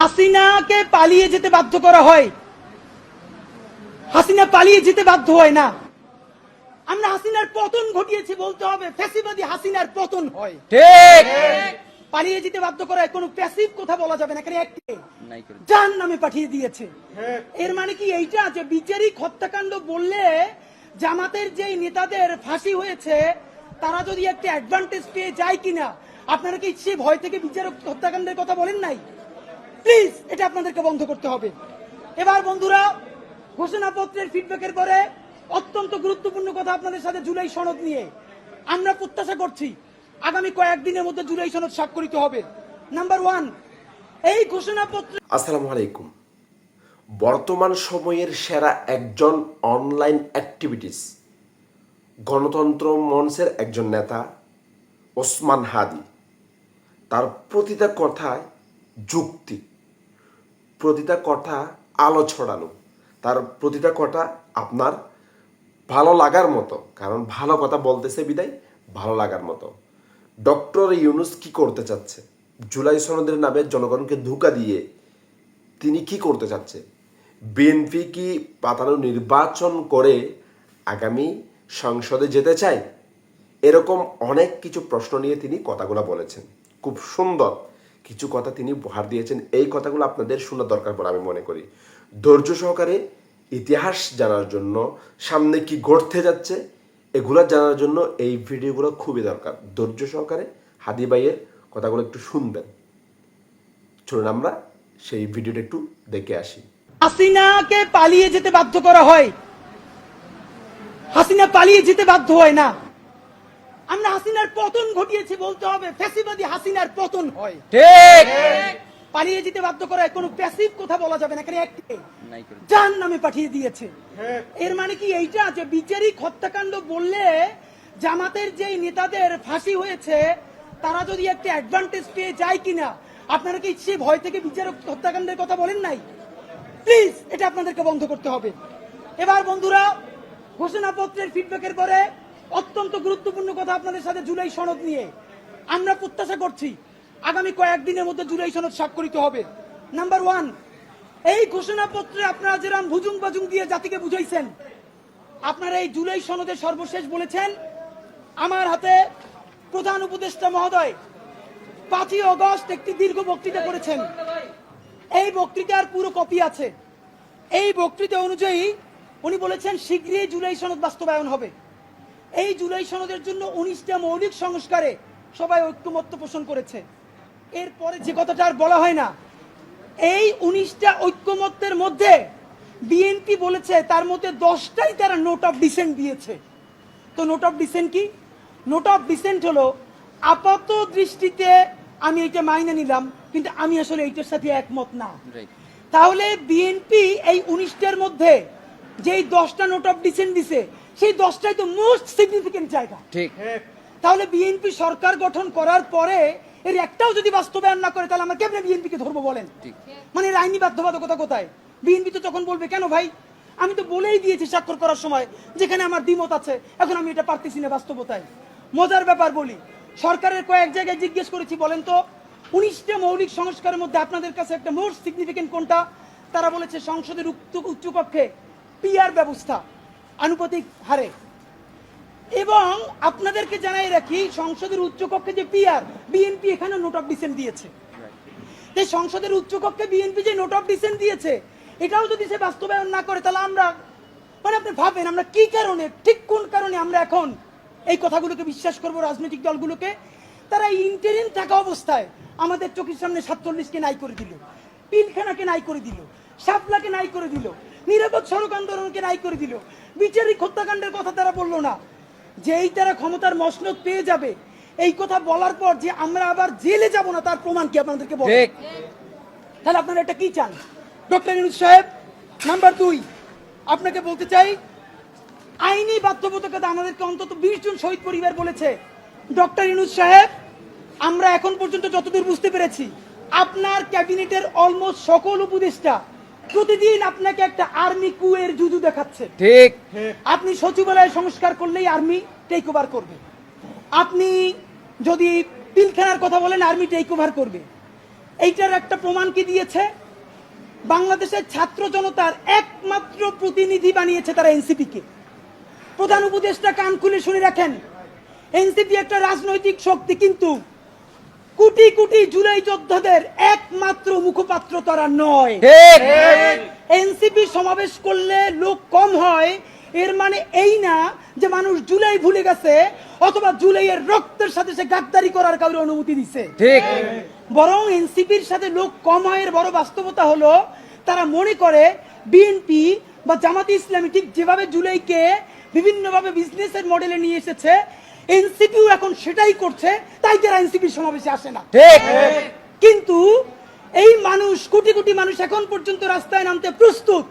হাসিনাকে পালিয়ে যেতে বাধ্য করা হয়। হাসিনা পালিয়ে যেতে বাধ্য হয় না। আমরা হাসিনার পতন ঘটিয়েছি বলতে হবে ফ্যাসিবাদী হাসিনার পতন হয়। ঠিক। পালিয়ে যেতে বাধ্য করা হয় কোনো প্যাসিভ কথা বলা যাবে না এখানে একটি জান নামে পাঠিয়ে দিয়েছে। এর মানে কি এইটা যে বিচারিক হত্যাকাণ্ড বললে জামাতের যে নেতাদের ফাঁসি হয়েছে তারা যদি একটা অ্যাডভান্টেজ পেয়ে যায় কিনা আপনারা কি সে ভয় থেকে বিচারক হত্যাকাণ্ডের কথা বলেন নাই? প্লিজ, এটা আপনাদেরকে বন্ধ করতে হবে। এবার বন্ধুরা, ঘোষণাপত্রের ফিডব্যাকের পরে অত্যন্ত গুরুত্বপূর্ণ কথা আপনাদের সাথে জুলাই সনদ নিয়ে আমরা প্রত্যাশা করছি আগামী কয়েকদিনের মধ্যে জুলাই সনদ স্বাক্ষরিত হবে। নাম্বার ওয়ান এই ঘোষণাপত্র আসসালামু আলাইকুম। বর্তমান সময়ের সেরা একজন অনলাইন অ্যাক্টিভিটিস গণতন্ত্র মঞ্চের একজন নেতা, ওসমান হাদি। তার প্রতিটা কথায় যুক্তি। প্রতিটা কথা আলো ছড়ানো তার প্রতিটা কথা আপনার ভালো লাগার মতো, কারণ ভালো কথা বলতেছে বিদায়, ভালো লাগার মতো। ডক্টর ইউনুস কি করতে চাচ্ছে? জুলাই সনদের নামে জনগণকে ধোকা দিয়ে তিনি কি করতে চাচ্ছে? বিএনপি কি পাতানো নির্বাচন করে আগামী সংসদে যেতে চায়? এরকম অনেক কিছু প্রশ্ন নিয়ে তিনি কথাগুলো বলেছেন। খুব সুন্দর। কিছু কথা তিনি উপহার দিয়েছেন। এই কথাগুলো আপনাদের শোনা দরকার বলে আমি মনে করি। ধৈর্য সহকারে ইতিহাস জানার জন্য, সামনে কি ঘটতে যাচ্ছে, এগুলো জানার জন্য এই ভিডিওগুলো খুবই দরকার। ধৈর্য সহকারে হাদি ভাইয়ের কথাগুলো একটু শুনবেন। চলুন আমরা সেই ভিডিওটা একটু দেখে আসি। হাসিনাকে পালিয়ে যেতে বাধ্য করা হয়। হাসিনা পালিয়ে যেতে বাধ্য হয় না। আমরা হাসিনার পতন ঘটিয়েছি বলতে হবে। ফ্যাসিবাদী হাসিনার পতন হয়। ঠিক। পালিয়ে যেতে বাধ্য করা হয় কোনো প্যাসিভ কথা বলা যাবে না এখানে একটি। জান নামে পাঠিয়ে দিয়েছে। এর মানে কি এইটা যে বিচারিক হত্যাকাণ্ড বললে জামাতের যে নেতাদের ফাঁসি হয়েছে তারা যদি একটা অ্যাডভান্টেজ পেয়ে যায় কিনা আপনারা কি সে ভয় থেকে বিচারক হত্যাকাণ্ডের কথা বলেন নাই? প্লিজ এটা আপনাদেরকে বন্ধ করতে হবে। এবার বন্ধুরা ঘোষণাপত্রের ফিডব্যাকের পরে অত্যন্ত গুরুত্বপূর্ণ কথা আপনাদের সাথে জুলাই সনদ নিয়ে। আমরা প্রত্যাশা করছি আগামী কয়েকদিনের মধ্যে জুলাই সনদ স্বাক্ষরিত হবে। নাম্বার ওয়ান এই ঘোষণাপত্রে আপনারা যেরাম ভুজুং বাজুং দিয়ে জাতিকে বুঝাইছেন, আপনারা এই জুলাই সনদে সর্বশেষ বলেছেন, আমার হাতে প্রধান উপদেষ্টা মহোদয় পাঁচই অগস্ট একটি দীর্ঘ বক্তৃতা করেছেন। এই বক্তৃতার পুরো কপি আছে। এই বক্তৃতা অনুযায়ী উনি বলেছেন, শীঘ্রই জুলাই সনদ বাস্তবায়ন হবে। এই জুলাই সনদের জন্য উনিশটা মৌলিক সংস্কারে সবাই ঐক্যমত্য পোষণ করেছে। এরপরে যে কথাটা আর বলা হয় না এই উনিশটা ঐক্যমত্যের মধ্যে বিএনপি বলেছে তার মধ্যে দশটাই তারা নোট অফ ডিসেন্ট দিয়েছে। তো নোট অফ ডিসেন্ট কি? নোট অফ ডিসেন্ট হলো আপাত দৃষ্টিতে আমি এটা মাইনে নিলাম কিন্তু আমি আসলে এইটার সাথে একমত না। তাহলে বিএনপি এই উনিশটার মধ্যে যেই দশটা নোট অফ ডিসেন্ট দিছে সেই দশটাই তো মোস্ট সিগনিফিকেন্ট জায়গা। ঠিক। তাহলে বিএনপি সরকার গঠন করার পরে এর একটাও যদি বাস্তবায়ন না করে তাহলে আমরা কেমনে বিএনপি কে ধরবো বলেন? মানে এর আইনি বাধ্যবাধকতা কোথায়? বিএনপি তো তখন বলবে কেন ভাই? আমি তো বলেই দিয়েছি স্বাক্ষর করার সময় যেখানে আমার দ্বিমত আছে এখন আমি এটা পারতেছি না বাস্তবতায়। মজার ব্যাপার বলি সরকারের কয়েক জায়গায় জিজ্ঞেস করেছি বলেন তো উনিশটা মৌলিক সংস্কারের মধ্যে আপনাদের কাছে একটা মোস্ট সিগনিফিকেন্ট কোনটা? তারা বলেছে সংসদের উচ্চ উচ্চকক্ষে পিআর ব্যবস্থা। আনুপাতিক হারে। এবং আপনাদেরকে জানাই রাখি, সংসদের উচ্চকক্ষে যে পিআর, বিএনপি এখানে নোট অফ ডিসেন্ট দিয়েছে। যে সংসদের উচ্চকক্ষে বিএনপি যে নোট অফ ডিসেন্ট দিয়েছে, এটাও যদি সে বাস্তবায়ন না করে, তাহলে আমরা মানে আপনি ভাবেন, আমরা কি কারণে, ঠিক কোন কারণে আমরা এখন এই কথাগুলোকে বিশ্বাস করব, রাজনৈতিক দলগুলোকে? তারা ইন্টারিম থাকা অবস্থায় আমাদের চোখের সামনে সাতচল্লিশকে নাই করে দিল, পিলখানাকে নাই করে দিল, শাপলাকে নাই করে দিল, নিরাপদ সড়ক আন্দোলনকে নাই করে দিল বিচারিক হত্যাকাণ্ডের কথা তারা বলল না। যেই তারা ক্ষমতার মসনদ পেয়ে যাবে এই কথা বলার পর যে আমরা আবার জেলে যাব না তার প্রমাণ কি আপনাদেরকে ঠিক। তাহলে আপনারা এটা কি চান? ডক্টর ইনুজ সাহেব নাম্বার দুই আপনাকে বলতে চাই আইনি বাধ্যবাধকতা আমাদেরকে অন্তত বিশ জন শহীদ পরিবার বলেছে। ডক্টর ইনুজ সাহেব আমরা এখন পর্যন্ত যতদূর বুঝতে পেরেছি আপনার ক্যাবিনেটের অলমোস্ট সকল উপদেষ্টা প্রতিদিন আপনাকে একটা আর্মি কুয়ের জুজু দেখাচ্ছে। ঠিক। আপনি সচিবালয় সংস্কার করলেই আর্মি টেক ওভার করবে। আপনি যদি পিলখানার কথা বলেন আর্মি টেক ওভার করবে। এইটার একটা প্রমাণ কি দিয়েছে? বাংলাদেশের ছাত্র জনতার একমাত্র প্রতিনিধি বানিয়েছে তারা এনসিপি কে প্রধান উপদেষ্টা কান খুলে শুনে রাখেন। এনসিপি একটা রাজনৈতিক শক্তি কিন্তু কোটি কোটি জুলাই যোদ্ধাদের একমাত্র মুখপাত্র তারা নয়। ঠিক। এনসিপি সমাবেশ করলে লোক কম হয় এর মানে এই না যে মানুষ জুলাই ভুলে গেছে অথবা জুলাইয়ের রক্তের সাথে সে গাদ্দারি করার কাউরে অনুমতি দিছে। ঠিক। বরং এনসিপির সাথে লোক কম হয় এর বড় বাস্তবতা হলো তারা মনে করে বিএনপি বা জামাতে ইসলামী ঠিক যেভাবে জুলাইকে বিভিন্নভাবে বিজনেসের মডেলে নিয়ে এসেছে এনসিপিও এখন সেটাই করছে তাই যারা এনসিপির সমাবেশে আসে না। ঠিক। কিন্তু এই মানুষ কোটি কোটি মানুষ এখন পর্যন্ত রাস্তায় নামতে প্রস্তুত।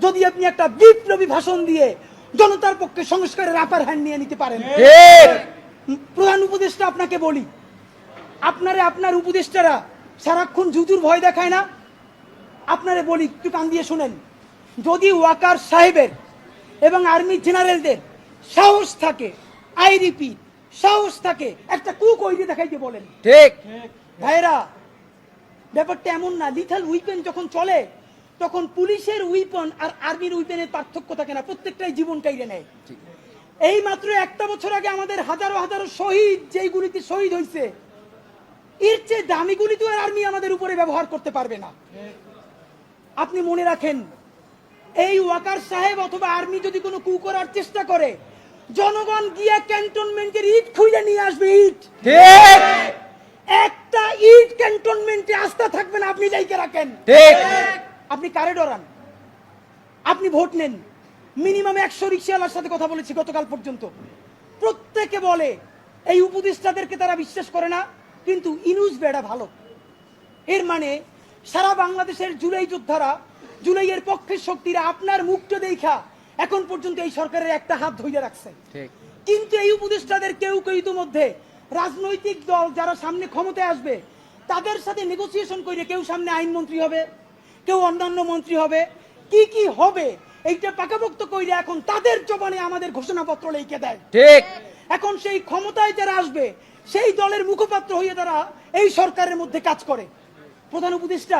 যদি আপনি একটা বিপ্লবী ভাষণ দিয়ে জনতার পক্ষে সংস্কারের আপার হ্যান্ড নিয়ে নিতে পারেন। প্রধান উপদেষ্টা আপনাকে বলি আপনারে আপনার উপদেষ্টারা সারাক্ষণ জুজুর ভয় দেখায় না। আপনারে বলি একটু কান দিয়ে শুনেন। যদি ওয়াকার সাহেবের এবং আর্মি জেনারেলদের সাহস থাকে আই রিপিট সাহস থাকে একটা কুক ওই দিয়ে দেখাইতে বলেন। ঠিক। ভাইরা ব্যাপারটা এমন না লিথাল উইপেন যখন চলে তখন পুলিশের উইপন আর আর্মির উইপেনের পার্থক্য থাকে না প্রত্যেকটাই জীবন কাইরে নেয়। এই মাত্র একটা বছর আগে আমাদের হাজারো হাজারো শহীদ যেই গুলিতে শহীদ হয়েছে এর চেয়ে দামি গুলি তো আর আর্মি আমাদের উপরে ব্যবহার করতে পারবে না। আপনি মনে রাখেন এই ওয়াকার সাহেব অথবা আর্মি যদি কোনো কু করার চেষ্টা করে জনগণ গিয়ে ক্যান্টনমেন্টের ইট খুঁজে নিয়ে আসবে ইট। ঠিক। একটা ইট ক্যান্টনমেন্টে আস্থা থাকবে না আপনি যাইকে রাখেন। ঠিক। আপনি কারে ডরান? আপনি ভোট নেন। মিনিমাম একশো রিক্সাওয়ালার সাথে কথা বলেছি গতকাল পর্যন্ত। প্রত্যেকে বলে এই উপদেষ্টাদেরকে তারা বিশ্বাস করে না কিন্তু ইনুজ বেড়া ভালো। এর মানে সারা বাংলাদেশের জুলাই যোদ্ধারা জুলাইয়ের পক্ষের শক্তিরা আপনার মুখটা দেখা এখন পর্যন্ত এই সরকারের একটা হাত ধরে রাখছে। কিন্তু এই উপদেষ্টাদের কেউ কেউ ইতিমধ্যে রাজনৈতিক দল যারা সামনে ক্ষমতায় আসবে তাদের সাথে নেগোসিয়েশন করে কেউ সামনে আইনমন্ত্রী হবে কেউ অন্যান্য মন্ত্রী হবে। কি কি হবে এইটা পাকাপোক্ত কইরে এখন তাদের জবানে আমাদের ঘোষণাপত্র লিখে দেয়। ঠিক। এখন সেই ক্ষমতায় যারা আসবে সেই দলের মুখপাত্র হয়ে তারা এই সরকারের মধ্যে কাজ করে। প্রধান উপদেষ্টা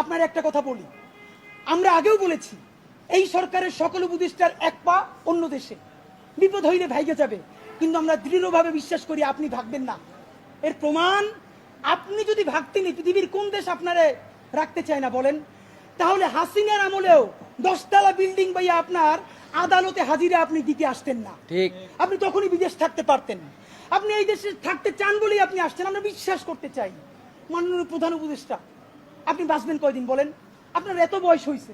আপনার একটা কথা বলি। আমরা আগেও বলেছি এই সরকারের সকল উপদেষ্টার এক পা অন্য দেশে। বিপদ হইলে ভাইগে যাবে। কিন্তু আমরা দৃঢ়ভাবে বিশ্বাস করি আপনি ভাগবেন না। এর প্রমাণ আপনি যদি ভাগতেন পৃথিবীর কোন দেশ আপনারে রাখতে চায় না বলেন? তাহলে হাসিনার আমলেও দশতলা বিল্ডিং বাইয়া আপনার আদালতে হাজিরে আপনি দিতে আসতেন না। ঠিক। আপনি তখনই বিদেশ থাকতে পারতেন। আপনি এই দেশে থাকতে চান বলেই আপনি আসছেন আমরা বিশ্বাস করতে চাই। মাননীয় প্রধান উপদেষ্টা আপনি বাঁচবেন কয়দিন বলেন? আপনার এত বয়স হয়েছে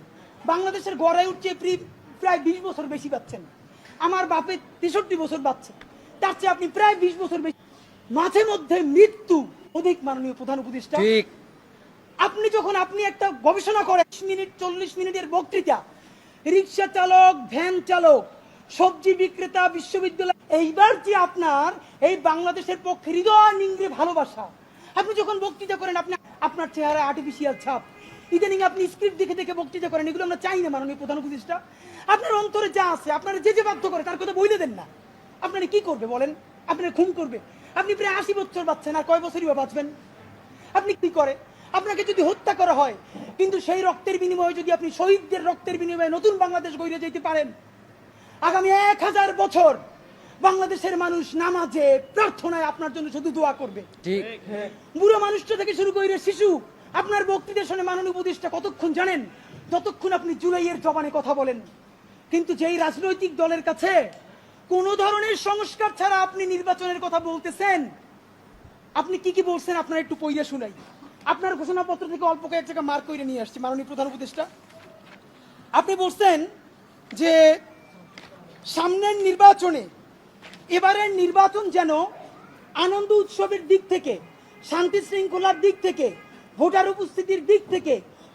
বাংলাদেশের গড়ায় উঠছে প্রায় বিশ বছর বেশি পাচ্ছেন আমার বাপের তেষট্টি বছর বাচ্চা তার চেয়ে আপনি প্রায় বিশ বছর বেশি মাঝে মধ্যে মৃত্যু অধিক মাননীয় প্রধান উপদেষ্টা। ঠিক। আপনি যখন আপনি একটা গবেষণা করেন 20 মিনিট চল্লিশ মিনিটের বক্তৃতা রিক্সা চালক ভ্যান চালক সবজি বিক্রেতা বিশ্ববিদ্যালয় এইবার যে আপনার এই বাংলাদেশের পক্ষে হৃদয় নিংড়ে ভালোবাসা। আপনি যখন বক্তৃতা করেন আপনি আপনার চেহারা আর্টিফিশিয়াল ছাপ। ইদানিং আপনি স্ক্রিপ্ট দেখে দেখে বক্তৃতা করেন এগুলো আমরা চাই না মাননীয় প্রধান উপদেষ্টা। আপনার অন্তরে যা আছে আপনার যে যে বাধ্য করে তার কথা বইলে দেন না। আপনারা কি করবে বলেন? আপনার খুন করবে। আপনি প্রায় আশি বছর বাঁচছেন আর কয় বছরই বা বাঁচবেন? আপনি কি করে? আপনাকে যদি হত্যা করা হয় কিন্তু সেই রক্তের বিনিময়ে যদি আপনি শহীদদের রক্তের বিনিময়ে নতুন বাংলাদেশ গড়ে যেতে পারেন আগামী এক হাজার বছর বাংলাদেশের মানুষ নামাজে প্রার্থনায় আপনার জন্য শুধু দোয়া করবে। বুড়ো মানুষটা থেকে শুরু করে শিশু আপনার বক্তৃতা শুনে মাননীয় উপদেষ্টা কতক্ষণ জানেন? যতক্ষণ আপনি জুলাইয়ের জবানে কথা বলেন। কিন্তু যেই রাজনৈতিক দলের কাছে কোন ধরনের সংস্কার ছাড়া আপনি নির্বাচনের কথা বলতেছেন, আপনি কি কি বলছেন আপনার একটু পইয়া শুনাই। আপনার ঘোষণাপত্র থেকে অল্প কয়েক জায়গা মার্ক করে নিয়ে আসছি, মাননীয় প্রধান উপদেষ্টা। আপনি বলছেন যে সামনের নির্বাচনে এবারের নির্বাচন যেন আনন্দ উৎসবের দিক থেকে, শান্তি শৃঙ্খলার দিক থেকে ভোটার উপস্থিতির দিক থেকে,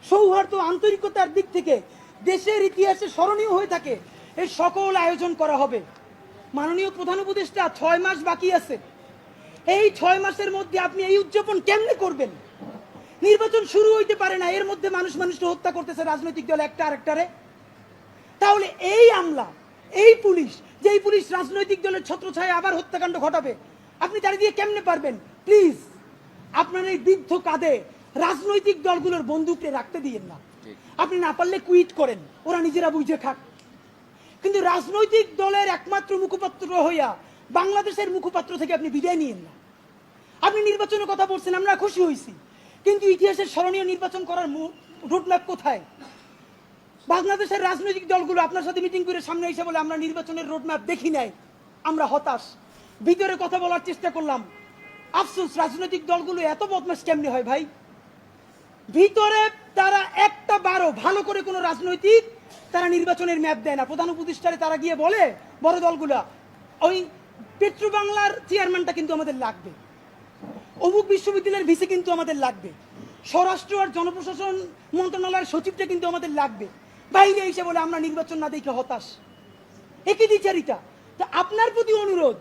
সৌহার্দ্য আন্তরিকতার দিক থেকে দেশের ইতিহাসে স্মরণীয় হয়ে থাকে। এর সকল আয়োজন করা হবে। মাননীয় প্রধান উপদেষ্টা, ছয় মাস বাকি আছে। এই ছয় মাসের মধ্যে আপনি এই উদযাপন কেমনে করবেন? নির্বাচন শুরু হইতে পারে না, এর মধ্যে মানুষ মানুষকে হত্যা করতেছে, রাজনৈতিক দল একটা আরেকটারে। তাহলে এই আমলা, এই পুলিশ, যেই পুলিশ রাজনৈতিক দলের ছত্রছায়া আবার হত্যাকাণ্ড ঘটাবে, আপনি তারা দিয়ে কেমনে পারবেন? প্লিজ আপনার এই বৃদ্ধ কাঁধে রাজনৈতিক দলগুলোর বন্দুককে রাখতে দিয়েন না। আপনি না পারলে কুইট করেন। ওরা নিজেরা বুঝে খাক। কিন্তু রাজনৈতিক দলের একমাত্র মুখপাত্র হইয়া বাংলাদেশের মুখপাত্র থেকে আপনি বিদায় নিয়েন না। আপনি নির্বাচনের কথা বলছেন আমরা খুশি হয়েছি কিন্তু ইতিহাসের স্মরণীয় নির্বাচন করার রুটম্যাপ কোথায়? বাংলাদেশের রাজনৈতিক দলগুলো আপনার সাথে মিটিং করে সামনে এসে বলে আমরা নির্বাচনের রোডম্যাপ দেখি নাই। আমরা হতাশ। ভিতরে কথা বলার চেষ্টা করলাম। আফসোস রাজনৈতিক দলগুলো এত বদমাস কেমনে হয় ভাই? ভিতরে তারা একটা বারো ভালো করে কোনো রাজনৈতিক তারা নির্বাচনের ম্যাপ দেয় না। প্রধান উপদেষ্টারে তারা গিয়ে বলে, বড় দলগুলা, ওই পেট্রো বাংলার চেয়ারম্যানটা কিন্তু আমাদের লাগবে। অমুক বিশ্ববিদ্যালয়ের ভিসি কিন্তু আমাদের লাগবে। স্বরাষ্ট্র আর জনপ্রশাসন মন্ত্রণালয়ের সচিবটা কিন্তু আমাদের লাগবে। বাইরে এসে বলে, আমরা নির্বাচন না দেখে হতাশ। একই দ্বিচারিতা। তো আপনার প্রতি অনুরোধ,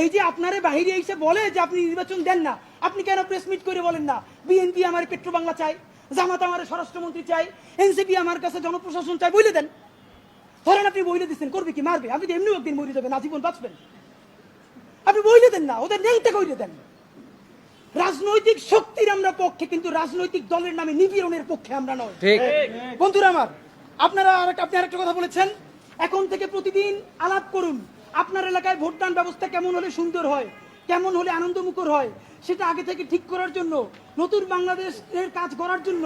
এই যে আপনারে বাহিরে এসে বলে যে আপনি নির্বাচন দেন না, আপনি কেন প্রেস মিট করে বলেন না, বিএনপি আমার পেট্রো বাংলা চাই জামাত আমার স্বরাষ্ট্রমন্ত্রী চাই এনসিপি আমার কাছে জনপ্রশাসন চাই বলে দেন। ধরেন আপনি বইলে দিচ্ছেন করবে কি মারবে। আপনি তো এমনি একদিন মরে যাবেন আজীবন বাঁচবেন। আপনি বইলে দেন না ওদের নেংটা কইলে দেন। রাজনৈতিক শক্তির আমরা পক্ষে কিন্তু রাজনৈতিক দলের নামে নিপীড়নের পক্ষে আমরা নয়। বন্ধুরা আমার আপনারা আপনি আরেকটা কথা বলেছেন? এখন থেকে প্রতিদিন আলাপ করুন। আপনার এলাকায় ভোটদান ব্যবস্থা কেমন হলে সুন্দর হয়? কেমন হলে আনন্দমুখর হয়? সেটা আগে থেকে ঠিক করার জন্য নতুন বাংলাদেশের কাজ করার জন্য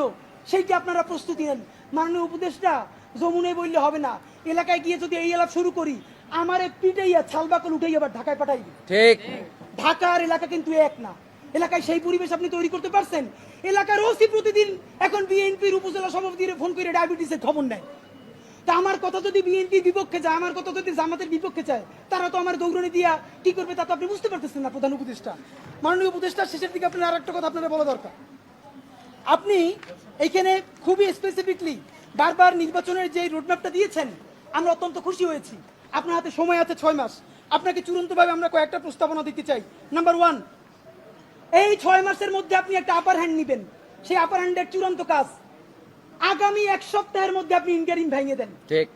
সেইটি আপনারা প্রস্তুতি নেন। মাননীয় উপদেষ্টা যমুনে বললে হবে না এলাকায় গিয়ে যদি এই এলাকা শুরু করি আমারে পিটাইয়া ছালবাকল উঠেই আবার ঢাকায় পাঠাইবে। ঠিক। ঢাকার এলাকা কিন্তু এক না। এলাকায় সেই পরিবেশ আপনি তৈরি করতে পারছেন। এলাকার ওসি প্রতিদিন এখন বিএনপির উপজেলা সভাপতির ফোন করে ডায়াবেটিসের খবর নেয়। তা আমার কথা যদি বিএনপি বিপক্ষে যায়, আমার কথা যদি জামাতের বিপক্ষে চায় তারা তো আমার দৌড়নি দিয়া কি করবে তা তো আপনি বুঝতে পারতেছেন না, প্রধান উপদেষ্টা। মাননীয় উপদেষ্টা, শেষের দিকে আপনার আর একটা কথা আপনার বলা দরকার। আপনি এইখানে খুবই স্পেসিফিকলি বারবার নির্বাচনের যে রোডম্যাপটা দিয়েছেন, আমরা অত্যন্ত খুশি হয়েছি। আপনার হাতে সময় আছে ছয় মাস। আপনাকে চূড়ান্তভাবে আমরা কয়েকটা প্রস্তাবনা দিতে চাই। নাম্বার ওয়ান এই ছয় মাসের মধ্যে আপনি একটা আপার হ্যান্ড নেবেন। সেই আপার হ্যান্ডের চূড়ান্ত কাজ। আগামী এক সপ্তাহের মধ্যে আপনি ইন্টারিম ভেঙে দেন। ঠিক।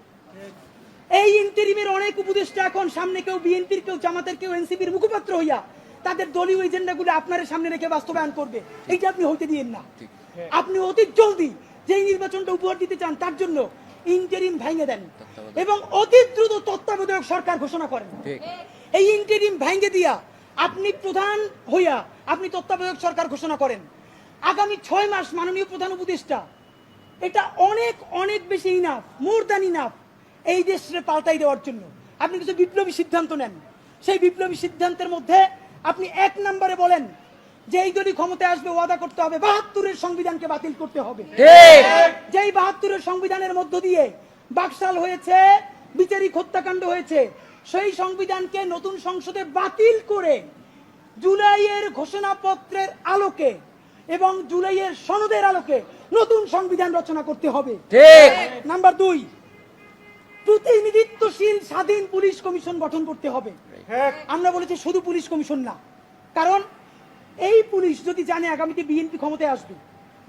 এই ইন্টারিমের অনেক উপদেষ্টা এখন সামনে কেউ বিএনপির কেউ জামাতের কেউ এনসিপির মুখপাত্র হইয়া তাদের দলীয় এজেন্ডাগুলো আপনার সামনে রেখে বাস্তবায়ন করবে। এইটা আপনি হইতে দিয়েন না। আপনি অতি জলদি যেই নির্বাচনটা উপহার দিতে চান তার জন্য ইন্টারিম ভেঙে দেন এবং অতি দ্রুত তত্ত্বাবধায়ক সরকার ঘোষণা করেন। এই ইন্টারিম ভেঙে দিয়া আপনি প্রধান হইয়া আপনি তত্ত্বাবধায়ক সরকার ঘোষণা করেন। আগামী ছয় মাস মাননীয় প্রধান উপদেষ্টা এটা অনেক অনেক বেশি ইনাফ মোর দ্যান ইনাফ এই দেশে পাল্টাই দেওয়ার জন্য। আপনি কিছু বিপ্লবী সিদ্ধান্ত নেন। সেই বিপ্লবী সিদ্ধান্তের মধ্যে আপনি এক নম্বরে বলেন যে এই দলই ক্ষমতায় আসবে ওয়াদা করতে হবে বাহাত্তরের সংবিধানকে বাতিল করতে হবে। যেই বাহাত্তরের সংবিধানের মধ্য দিয়ে বাকশাল হয়েছে বিচারিক হত্যাকাণ্ড হয়েছে সেই সংবিধানকে নতুন সংসদে বাতিল করে জুলাইয়ের ঘোষণাপত্রের আলোকে এবং জুলাইয়ের সনদের আলোকে নতুন সংবিধান রচনা করতে হবে। ঠিক। নাম্বার দুই প্রতিনিধিত্বশীল স্বাধীন পুলিশ কমিশন গঠন করতে হবে। আমরা বলেছি শুধু পুলিশ কমিশন না। কারণ এই পুলিশ যদি জানে আগামীতে বিএনপি ক্ষমতায় আসবে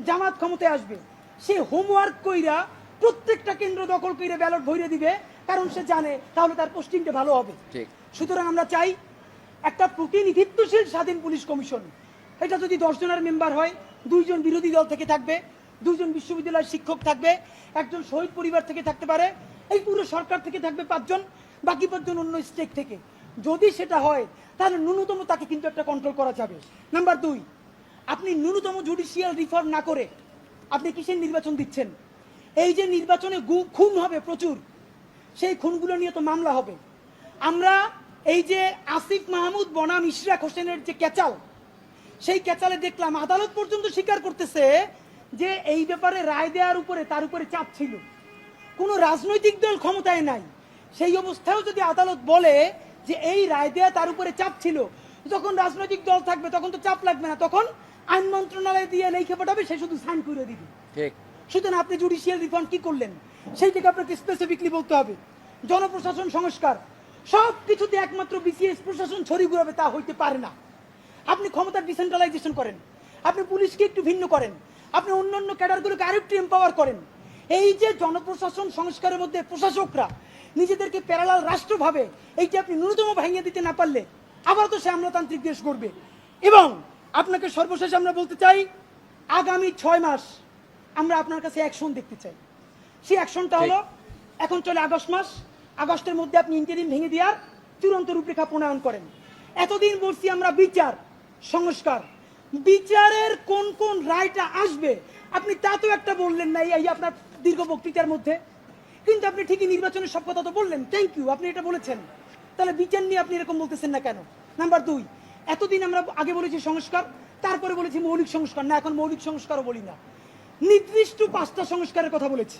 জামাত ক্ষমতায় আসবে সে হোমওয়ার্ক কইরা প্রত্যেকটা কেন্দ্র দখল কইরা ব্যালট ভরে দিবে। কারণ সে জানে তাহলে তার পোস্টিংটা ভালো হবে। সুতরাং আমরা চাই একটা প্রতিনিধিত্বশীল স্বাধীন পুলিশ কমিশন এটা যদি দশ জনের মেম্বার হয়, দুইজন বিরোধী দল থেকে থাকবে দুজন বিশ্ববিদ্যালয়ের শিক্ষক থাকবে, একজন শহীদ পরিবার থেকে থাকতে পারে, এই পুরো সরকার থেকে থাকবে পাঁচজন, বাকি পাঁচজন অন্য স্টেট থেকে। যদি সেটা হয়, তাহলে ন্যূনতম তাকে কিন্তু একটা কন্ট্রোল করা যাবে। নাম্বার দুই, আপনি ন্যূনতম জুডিশিয়াল রিফর্ম না করে আপনি কিসের নির্বাচন দিচ্ছেন? এই যে নির্বাচনে গু- খুন হবে প্রচুর, সেই খুনগুলো নিয়ে তো মামলা হবে। আমরা এই যে আসিফ মাহমুদ, বনাম ইশরাক হোসেনের যে ক্যাচাল সেই ক্যাচালে দেখলাম আদালত পর্যন্ত স্বীকার করতেছে যে এই ব্যাপারে রায় দেওয়ার উপরে তার উপরে চাপ ছিল। কোনো রাজনৈতিক দল ক্ষমতায় নাই। সেই অবস্থায়ও যদি আদালত বলে যে এই রায় দেওয়া তার উপরে চাপ ছিল যখন রাজনৈতিক দল থাকবে তখন তো চাপ লাগবে না তখন আইন মন্ত্রণালয় দিয়ে লেখে পাঠাবে সে শুধু সাইন করে দিবে। ঠিক। সুতরাং আপনি জুডিশিয়াল রিফর্ম কি করলেন? সেইটাকে আপনাকে স্পেসিফিকলি বলতে হবে। জনপ্রশাসন সংস্কার। সব কিছুতে একমাত্র বিসিএস প্রশাসন ছড়ি ঘুরাবে তা হইতে পারে না। আপনি ক্ষমতার ডিসেন্ট্রালাইজেশন করেন। আপনি পুলিশকে একটু ভিন্ন করেন। আপনি অন্য অন্য ক্যাডারগুলোকে আরেকটু এম্পাওয়ার করেন। এই যে জনপ্রশাসন সংস্কারের মধ্যে প্রশাসকরা নিজেদেরকে প্যারালাল রাষ্ট্র ভাবে এইটা আপনি ন্যূনতম ভাঙিয়ে দিতে না পারলে আবার তো সে আমলাতান্ত্রিক দেশ করবে এবং আপনাকে সর্বশেষ আমরা বলতে চাই আগামী ছয় মাস আমরা আপনার কাছে অ্যাকশন দেখতে চাই। সেই অ্যাকশনটা হলো এখন চলে আগস্ট মাস। আগস্টের মধ্যে আপনি ইন্টারিম ভেঙে দেওয়ার চূড়ান্ত রূপরেখা প্রণয়ন করেন। এতদিন বলছি আমরা বিচার সংস্কার। বিচারের কোন কোন রায়টা আসবে, আপনি তা তো একটা বললেন না, এই আপনার দীর্ঘ বক্তৃতার মধ্যে। কিন্তু আপনি ঠিকই নির্বাচনের সব কথা তো বললেন। থ্যাংক ইউ আপনি এটা বলেছেন। তাহলে বিচার নিয়ে আপনি এরকম বলতেছেন না কেন? নাম্বার দুই, এতদিন আমরা আগে বলেছি সংস্কার, তারপরে বলেছি মৌলিক সংস্কার। না, এখন মৌলিক সংস্কারও বলি না। নির্দিষ্ট পাঁচটা সংস্কারের কথা বলেছি।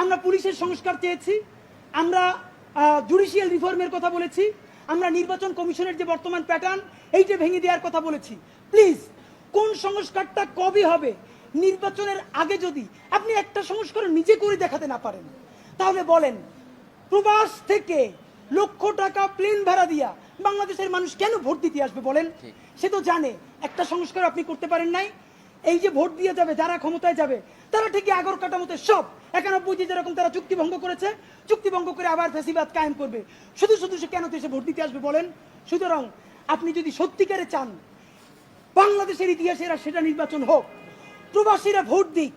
আমরা পুলিশের সংস্কার চেয়েছি, আমরা জুডিশিয়াল রিফর্মের কথা বলেছি, আমরা নির্বাচন কমিশনের যে বর্তমান প্যাটার্ন এইটা ভেঙে দেওয়ার কথা বলেছি প্লিজ কোন সংস্কারটা কবে হবে? নির্বাচনের আগে যদি আপনি একটা সংস্কার নিজে করে দেখাতে না পারেন তাহলে বলেন প্রবাস থেকে লক্ষ টাকা প্লেন ভাড়া দিয়া বাংলাদেশের মানুষ কেন ভোট দিতে আসবে বলেন? সে তো জানে একটা সংস্কার আপনি করতে পারেন নাই। এই যে ভোট দিয়ে যাবে যারা ক্ষমতায় যাবে তারা ঠিকই আগর কাটামতে সব একানব্বই যে যেরকম তারা চুক্তি ভঙ্গ করেছে চুক্তি ভঙ্গ করে আবার ফেসিবাদ কায়েম করবে। শুধু শুধু সে কেন তো এসে ভোট দিতে আসবে বলেন? সুতরাং আপনি যদি সত্যিকারে চান বাংলাদেশের ইতিহাসে এরা সেটা নির্বাচন হোক প্রবাসীরা ভোট দিক